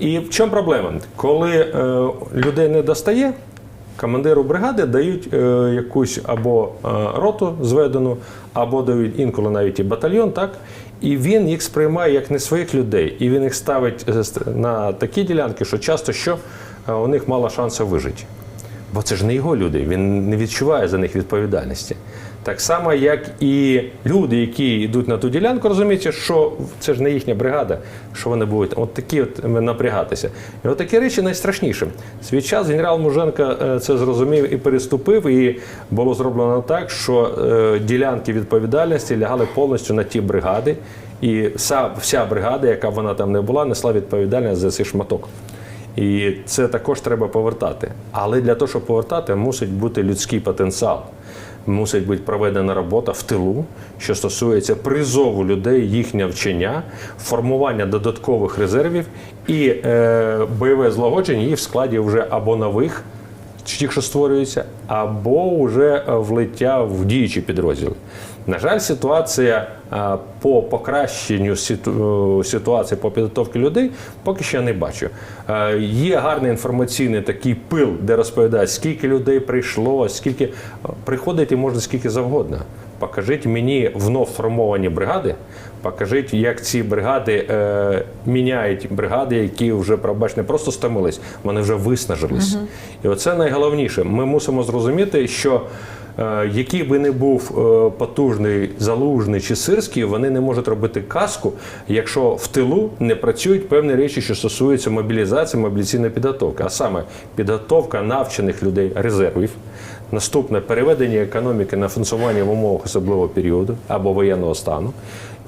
І в чому проблема? Коли е, людей не достає, командиру бригади дають е, якусь або е, роту зведену, або дають інколи навіть і батальйон, так? І він їх сприймає як не своїх людей, і він їх ставить е, на такі ділянки, що часто що е, у них мало шансів вижити. Бо це ж не його люди, він не відчуває за них відповідальності. Так само, як і люди, які йдуть на ту ділянку, розумієте, що це ж не їхня бригада, що вони будуть от такі от напрягатися. І от такі речі найстрашніше. Свій час генерал Муженко е, це зрозумів і переступив, і було зроблено так, що е, ділянки відповідальності лягали повністю на ті бригади, і вся, вся бригада, яка вона там не була, несла відповідальність за цей шматок. І це також треба повертати. Але для того, щоб повертати, мусить бути людський потенціал. Мусить бути проведена робота в тилу, що стосується призову людей, їхнє вчення, формування додаткових резервів і е, бойове злагодження їх в складі вже або нових, ті, що створюються, або вже е, влиття в діючі підрозділи. На жаль, ситуація е, по покращенню е, ситуації по підготовці людей поки що не бачу. Є гарний інформаційний такий пил, де розповідають, скільки людей прийшло, скільки приходить і можна скільки завгодно. Покажіть мені вновь формовані бригади, покажіть, як ці бригади е, міняють бригади, які вже пробач, не просто стомились, вони вже виснажились. І оце найголовніше. Ми мусимо зрозуміти, що який би не був е, потужний залужний чи сирський, вони не можуть робити казку, якщо в тилу не працюють певні речі, що стосуються мобілізації, мобілізаційної підготовки, а саме підготовка навчених людей резервів. Наступне переведення економіки на функціонування в умовах особливого періоду або воєнного стану,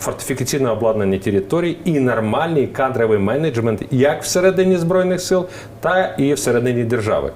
фортифікаційне обладнання територій і нормальний кадровий менеджмент як всередині збройних сил, та і всередині держави.